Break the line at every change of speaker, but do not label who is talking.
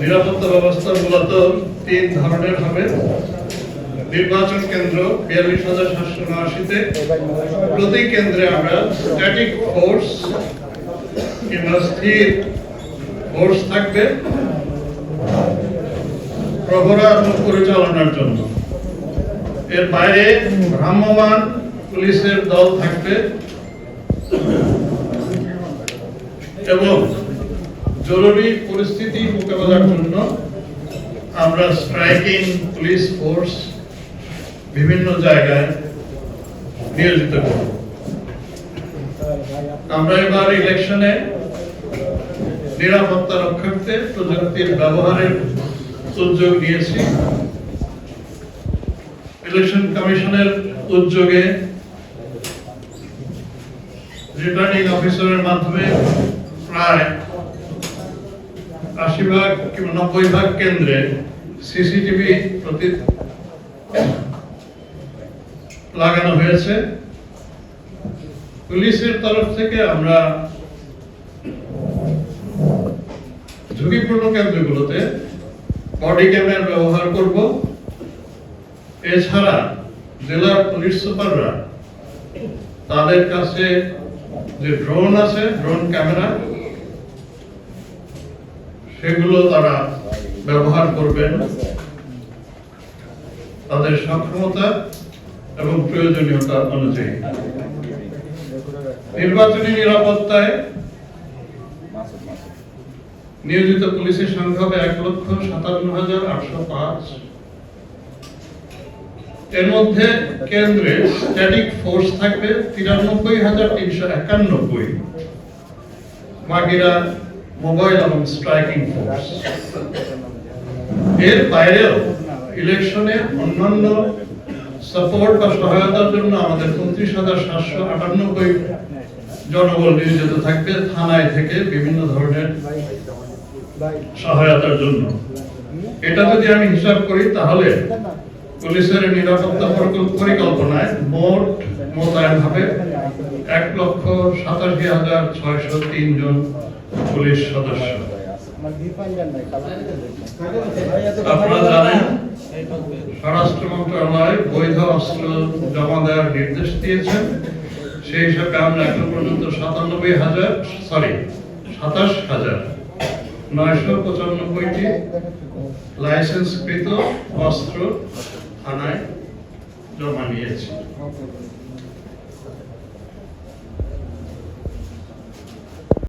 নিরাপত্তা ব্যবস্থা মূলত তিন ধরনের হবে। নির্বাচন কেন্দ্র বিয়াল্লিশ হাজার সাতশো উনআশিতে। প্রতি কেন্দ্রে আমরা স্ট্যাটিক ফোর্স কিংবা স্থির ফোর্স থাকবে প্রহরা পরিচালনার জন্য। এর বাইরে ভ্রাম্যমান পুলিশের দল থাকবে। এবং জরুরি পরিস্থিতি মোকাবেলার জন্য আমরা স্ট্রাইকিং পুলিশ ফোর্স বিভিন্ন জায়গায় নিয়োজিত করব। আমরা এবার ইলেকশনে নিরাপত্তা রক্ষার্থে প্রযুক্তির ব্যবহারের উদ্যোগ নিয়েছি। ইলেকশন কমিশনের উদ্যোগে রিটার্নিং অফিসারের মাধ্যমে প্রায় আশি ভাগ কিংবা নব্বই ভাগ কেন্দ্রে সিসিটিভি প্রতি লাগানো হয়েছে। পুলিশের তরফ থেকে আমরা ঝুঁকিপূর্ণ কেন্দ্রগুলোতে বডি ক্যামেরা ব্যবহার করব। এছাড়া জেলার পুলিশ সুপাররা তাদের কাছে যে ড্রোন আছে, ড্রোন ক্যামেরা সেগুলো তারা ব্যবহার করবেন। তাদের সক্ষমতা এবং প্রয়োজনীয়তা অনুযায়ী। নির্বাচনী নিরাপত্তায় নিয়োজিত পুলিশের সংখ্যা হবে এক লক্ষ সাতান্ন হাজার আটশো পাঁচ। এর মধ্যে কেন্দ্রে স্ট্যাটিক ফোর্স থাকবে তিরানব্বই হাজার তিনশো একানব্বই। বাকিরা মোবাইল এবং স্ট্রাইকিং ফোর্স। এর বাইরেও ইলেকশনে অন্যান্য সাপোর্ট বা সহায়তার জন্য আমাদের উনত্রিশ হাজার সাতশো আটানব্বই জনবল নিয়োজিত থাকবে থানায় থেকে বিভিন্ন ধরনের সহায়তার জন্য। এটা যদি আমি হিসাব করি, তাহলে পুলিশের নিরাপত্তা পরিকল্পনায় মোট মোতায়েন হবে এক লক্ষ সাতাশি হাজার ছয়শো তিন জন পুলিশ সদস্য। সেই হিসাবে পর্যন্ত সাতানব্বই হাজার সরি সাতাশ হাজার নয়শো পঁচানব্বইটি লাইসেন্সকৃত অস্ত্র থানায় জমা নিয়েছি।